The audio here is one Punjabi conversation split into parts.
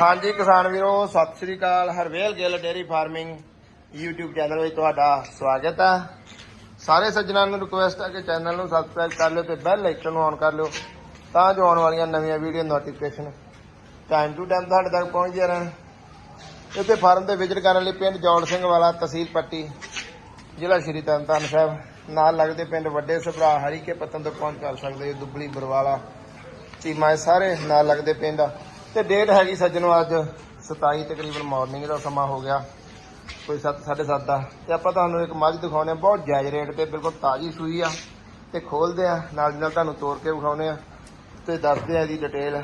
ਹਾਂਜੀ ਕਿਸਾਨ ਵੀਰੋ, ਸਤਿ ਸ੍ਰੀ ਅਕਾਲ। Harvel Gill dairy farming YouTube channel ਵਿੱਚ ਤੁਹਾਡਾ ਸਵਾਗਤ ਹੈ ਸਾਰੇ ਸੱਜਣਾਂ ਨੂੰ ਰਿਕੁਐਸਟ ਹੈ ਕਿ ਚੈਨਲ ਨੂੰ ਸਬਸਕ੍ਰਾਈਬ ਕਰ ਲਿਓ ਤੇ ਬੈਲ ਆਈਕਨ ਨੂੰ ਔਨ ਕਰ ਲਿਓ ਤਾਂ ਜੋ ਆਉਣ ਵਾਲੀਆਂ ਨਵੀਆਂ video notification time to time ਤੁਹਾਡੇ ਤੱਕ ਪਹੁੰਚਦੀਆਂ ਰਹਿਣ। ਇੱਥੇ ਫਾਰਮ ਤੇ ਵਿਜ਼ਿਟ ਕਰਨ ਲਈ ਪਿੰਡ ਜੌੜ ਸਿੰਘ ਵਾਲਾ, ਤਹਿਸੀਲ ਪੱਟੀ, ਜ਼ਿਲ੍ਹਾ ਸ਼੍ਰੀ ਤਰਨਤਾਰਨ ਸਾਹਿਬ। ਨਾਲ ਲੱਗਦੇ ਪਿੰਡ ਵੱਡੇ ਸਭਰਾ ਹਰੀਕੇ ਪਤਨ ਤੋਂ ਪਹੁੰਚ ਕਰ ਸਕਦੇ ਹੋ, ਦੁੱਬਲੀ ਬਰਵਾਲਾ ਟੀਮਾਂ ਇਹ ਸਾਰੇ ਨਾਲ ਲੱਗਦੇ ਪਿੰਡ ਆ। ਤੇ ਡੇਟ ਹੈਗੀ ਸੱਜਣੋ ਅੱਜ 27 ਤਕਰੀਬਨ ਮਾਰਨਿੰਗ ਦਾ ਸਮਾਂ ਹੋ ਗਿਆ, ਕੋਈ 7 7:30 ਦਾ। ਤੇ ਆਪਾਂ ਤੁਹਾਨੂੰ ਇੱਕ ਮੱਝ ਦਿਖਾਉਣੇ ਆ ਬਹੁਤ ਜਾਇਜ਼ ਰੇਟ ਤੇ ਬਿਲਕੁਲ ਤਾਜ਼ੀ ਸੂਈ ਆ ਤੇ ਖੋਲਦੇ ਆ, ਨਾਲ ਦੀ ਨਾਲ ਤੁਹਾਨੂੰ ਤੋੜ ਕੇ ਵਿਖਾਉਣੇ ਆ ਤੇ ਦੱਸਦੇ ਆ ਇਹਦੀ ਡਿਟੇਲ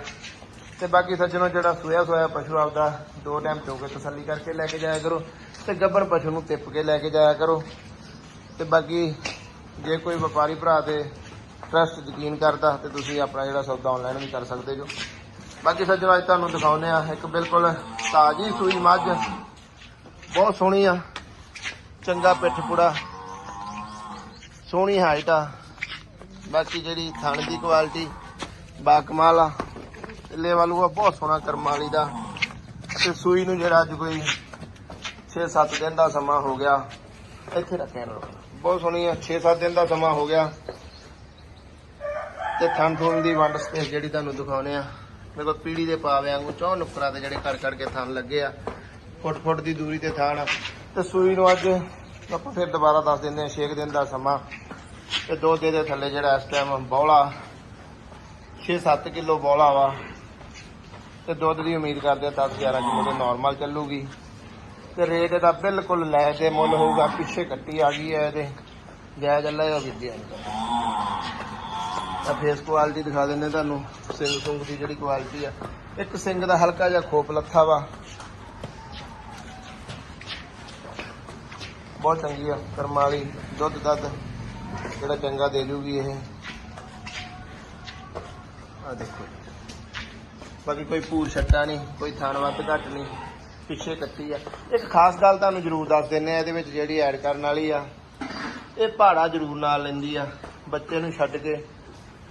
ਤੇ ਬਾਕੀ ਸੱਜਣੋ, ਜਿਹੜਾ ਸੋਇਆ ਸੋਇਆ ਪਸ਼ੂ ਆਪਦਾ ਦੋ ਟਾਈਮ ਚੋ ਕੇ ਤਸੱਲੀ ਕਰਕੇ ਲੈ ਕੇ ਜਾਇਆ ਕਰੋ ਤੇ ਗੱਬਰ ਪਸ਼ੂ ਨੂੰ ਟਿੱਪ ਕੇ ਲੈ ਕੇ ਜਾਇਆ ਕਰੋ। ਤੇ ਬਾਕੀ ਜੇ ਕੋਈ ਵਪਾਰੀ ਭਰਾ ਤੇ ਟਰਸਟ ਯਕੀਨ ਕਰਦਾ ਤੇ ਤੁਸੀਂ ਆਪਣਾ ਜਿਹੜਾ ਸੌਦਾ ਆਨਲਾਈਨ ਵੀ ਕਰ ਸਕਦੇ ਜੋ। ਬਾਕੀ ਸੱਜਣੋ, ਅੱਜ ਤੁਹਾਨੂੰ ਦਿਖਾਉਨੇ ਆ ਇੱਕ ਬਿਲਕੁਲ ਤਾਜ਼ੀ ਸੂਈ ਮੱਝ। ਬਹੁਤ ਸੋਹਣੀ ਆ। ਚੰਗਾ ਪਿੱਠ ਪੁੜਾ। ਸੋਹਣੀ ਹਾਈਟ ਆ। ਬਾਕੀ ਜਿਹੜੀ ਥਣ ਦੀ ਕੁਆਲਿਟੀ ਬਾ ਕਮਾਲ ਆ। ਲੈ ਵਾਲੂ ਆ, ਬਹੁਤ ਸੋਹਣਾ ਕਰਮ ਵਾਲੀ ਦਾ। ਤੇ ਸੂਈ ਨੂੰ ਜਿਹੜਾ ਅੱਜ ਕੋਈ 6-7 ਦਿਨ ਦਾ ਸਮਾਂ ਹੋ ਗਿਆ, ਇੱਥੇ ਰੱਖਿਆ ਨਾ। ਬਹੁਤ ਸੋਹਣੀ ਆ 6-7 ਦਿਨ ਦਾ ਸਮਾਂ ਹੋ ਗਿਆ। ਤੇ ਥਣ ਥਣ ਦੀ ਵੰਡ ਸਪੇਸ ਜਿਹੜੀ ਤੁਹਾਨੂੰ ਦਿਖਾਉਨੇ ਆ ਮੇਰੇ ਕੋਲ ਪੀੜੀ ਦੇ ਪਾਵੇ ਵਾਂਗੂ ਚੌਂ ਨੁਕਰਾਂ ਤੇ ਜਿਹੜੇ ਕਰ ਕਰਕੇ ਥਣ ਲੱਗੇ ਆ। ਫੁੱਟ ਫੁੱਟ ਦੀ ਦੂਰੀ ਤੇ ਥਣ। ਆ। ਤੇ ਸੂਈ ਨੂੰ ਅੱਜ ਆਪਾਂ ਫਿਰ ਦੁਬਾਰਾ ਦੱਸ ਦਿੰਦੇ ਆ 6 ਦਿਨ ਦਾ ਸਮਾਂ। ਤੇ ਦੋ ਦੇ ਦੇ ਥੱਲੇ ਜਿਹੜਾ ਇਸ ਟਾਈਮ ਬੌਲਾ 6-7 ਕਿਲੋ ਬੌਲਾ ਵਾ। ਤੇ ਦੁੱਧ ਦੀ ਉਮੀਦ ਕਰਦੇ ਆ 10-11 ਕਿਲੋ ਦੇ ਨਾਰਮਲ ਚੱਲੂਗੀ। ਤੇ ਰੇਟ ਇਹਦਾ ਬਿਲਕੁਲ ਲੈ ਦੇ ਮੁੱਲ ਹੋਊਗਾ, ਪਿੱਛੇ ਕੱਟੀ ਆ ਗਈ ਹੈ ਇਹਦੇ। ਜਾਇਜ਼ ਅੱਲਾ ਹੋ ਵਿੱਦਿਆ ਤਾਂ ਫੇਸ ਕੁਆਲਿਟੀ ਦਿਖਾ ਦਿੰਦੇ ਤੁਹਾਨੂੰ ਸਿੰਗ ਸੁੰਗ ਦੀ ਜਿਹੜੀ ਕੁਆਲਿਟੀ ਆ। ਇੱਕ ਸਿੰਗ ਦਾ ਹਲਕਾ ਜਿਹਾ ਖੋਪ ਲੱਥਾ ਵਾ। ਬਹੁਤ ਚੰਗੀ ਆ, ਕਰਮ ਵਾਲੀ, ਦੁੱਧ ਦੱਧ, ਜਿਹੜਾ ਚੰਗਾ ਦੇ ਜੂਗੀ ਇਹ। ਆ ਦੇਖੋ। ਬਾਕੀ ਕੋਈ ਪੂਰ ਛੱਟਾ ਨਹੀਂ, ਕੋਈ ਥਾਣ ਵੱਧ ਘੱਟ ਨਹੀਂ, ਪਿੱਛੇ ਕੱਟੀ ਆ। ਇੱਕ ਖਾਸ ਗੱਲ ਤੁਹਾਨੂੰ ਜ਼ਰੂਰ ਦੱਸ ਦਿੰਨੇ ਆ ਇਹਦੇ ਵਿੱਚ ਜਿਹੜੀ ਐਡ ਕਰਨ ਵਾਲੀ ਆ, ਇਹ ਪਹਾੜਾ ਜ਼ਰੂਰ ਨਾਲ ਲੈਂਦੀ ਆ, ਬੱਚੇ ਨੂੰ ਛੱਡ ਕੇ।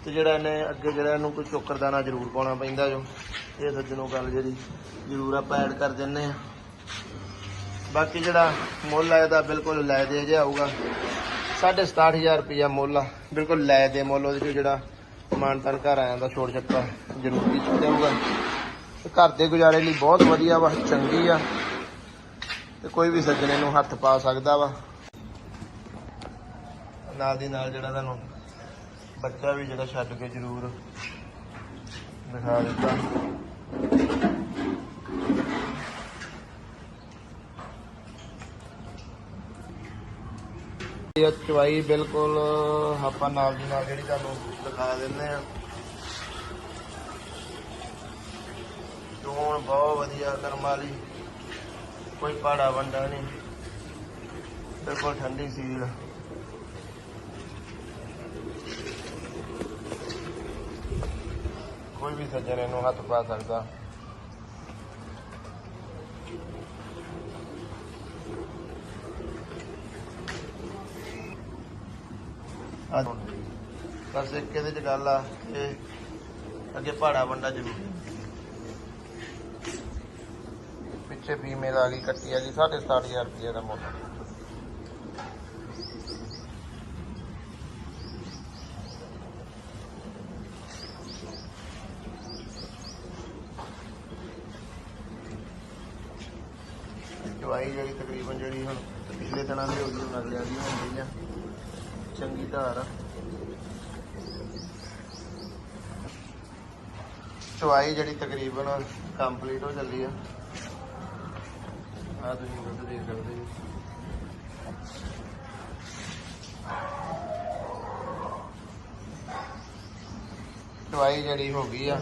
ਤੇ ਜਿਹੜਾ ਇਹਨੇ ਅੱਗੇ ਜਿਹੜਾ ਇਹਨੂੰ ਕੋਈ ਚੋਕਰ ਦਾਣਾ ਜ਼ਰੂਰ ਪਾਉਣਾ ਪੈਂਦਾ ਜੋ। ਇਹ ਸੱਜਣੋਂ ਗੱਲ ਜਿਹੜੀ ਜ਼ਰੂਰ ਆਪਾਂ ਐਡ ਕਰ ਦਿੰਨੇ ਆ ਬਾਕੀ ਜਿਹੜਾ ਮੁੱਲ ਆ ਇਹਦਾ ਬਿਲਕੁਲ ਲੈ ਦੇ ਜਿਹਾ ਆਊਗਾ। 67500 ਰੁਪਇਆ ਮੁੱਲ ਆ। ਬਿਲਕੁਲ ਲੈ ਦੇ ਮੁੱਲ ਉਹਦੇ 'ਚ ਜਿਹੜਾ ਮਾਨਤਨ ਘਰ ਆਇਆ ਦਾ ਛੋੜ ਚੱਕਾ ਜ਼ਰੂਰ ਕੀਤਾ ਜਾਊਗਾ। ਘਰ ਦੇ ਗੁਜ਼ਾਰੇ ਲਈ ਬਹੁਤ ਵਧੀਆ ਵਾ, ਚੰਗੀ ਆ। ਤੇ ਕੋਈ ਵੀ ਸੱਜਣੇ ਨੂੰ ਹੱਥ ਪਾ ਸਕਦਾ ਵਾ। ਨਾਲ ਦੀ ਨਾਲ ਜਿਹੜਾ ਤੁਹਾਨੂੰ ਬੱਚਾ ਵੀ ਜਿਹੜਾ ਛੱਡ ਕੇ ਜ਼ਰੂਰ ਦਿਖਾ ਦਿੱਤਾ। ਇਹ ਚਵਾਈ ਬਿਲਕੁਲ ਆਪਾਂ ਨਾਲ ਦੀ ਨਾਲ ਜਿਹੜੀ ਤੁਹਾਨੂੰ ਦਿਖਾ ਦਿੰਦੇ ਆ ਚੋਣ ਬਹੁਤ ਵਧੀਆ ਕਰਮ ਵਾਲੀ, ਕੋਈ ਪਾੜਾ ਵੰਡਾ ਨਹੀਂ। ਬਿਲਕੁਲ ਠੰਡੀ ਸੀਲ। ਕੋਈ ਵੀ ਸੱਜਣ ਇਹਨੂੰ ਹੱਥ ਪਾ ਸਕਦਾ ਬਸ ਇੱਕ ਇਹਦੇ ਚ ਗੱਲ ਆ ਕਿ ਅੱਗੇ ਪਹਾੜਾ ਵੰਡਾ ਜ਼ਰੂਰੀ ਪਿੱਛੇ ਫੀਮੇਲ ਆ ਗਈ ਕੱਟੀ ਆ ਗਈ 67500 ਰੁਪਏ ਦਾ ਮੁੱਲ ਚਵਾਈ ਜਿਹੜੀ ਤਕਰੀਬਨ ਜਿਹੜੀ ਹੁਣ ਪਿਛਲੇ ਦਿਨਾਂ ਦੀ ਹੋ ਗਈ ਹੁਣ ਅਗਲਿਆਂ ਦੀ ਹੁੰਦੀ ਆ। ਚੰਗੀ ਧਾਰ ਆ। ਚਵਾਈ ਜਿਹੜੀ ਤਕਰੀਬਨ ਕੰਪਲੀਟ ਹੋ ਚੱਲੀ ਆ। ਆ ਤੁਸੀਂ ਦੁੱਧ ਦੇਖ ਸਕਦੇ ਜੀ ਚਵਾਈ ਜਿਹੜੀ ਹੋ ਗਈ ਆ।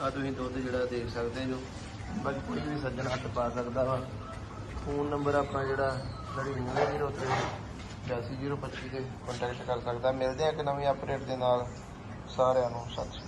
ਆ ਤੁਸੀਂ ਦੁੱਧ ਜਿਹੜਾ ਦੇਖ ਸਕਦੇ ਜੋ ਬਸ ਕੋਈ ਵੀ ਸੱਜਣ ਹੱਥ ਪਾ ਸਕਦਾ ਵਾ। ਫੋਨ ਨੰਬਰ ਆਪਣਾ ਜਿਹੜਾ 9903 82025 ਤੇ ਕੰਟੈਕਟ ਕਰ ਸਕਦਾ। ਮਿਲਦੇ ਆ ਇੱਕ ਨਵੀਂ ਅਪਡੇਟ ਦੇ ਨਾਲ। ਸਾਰਿਆਂ ਨੂੰ ਸਤਿ ਸ਼੍ਰੀ ਅਕਾਲ।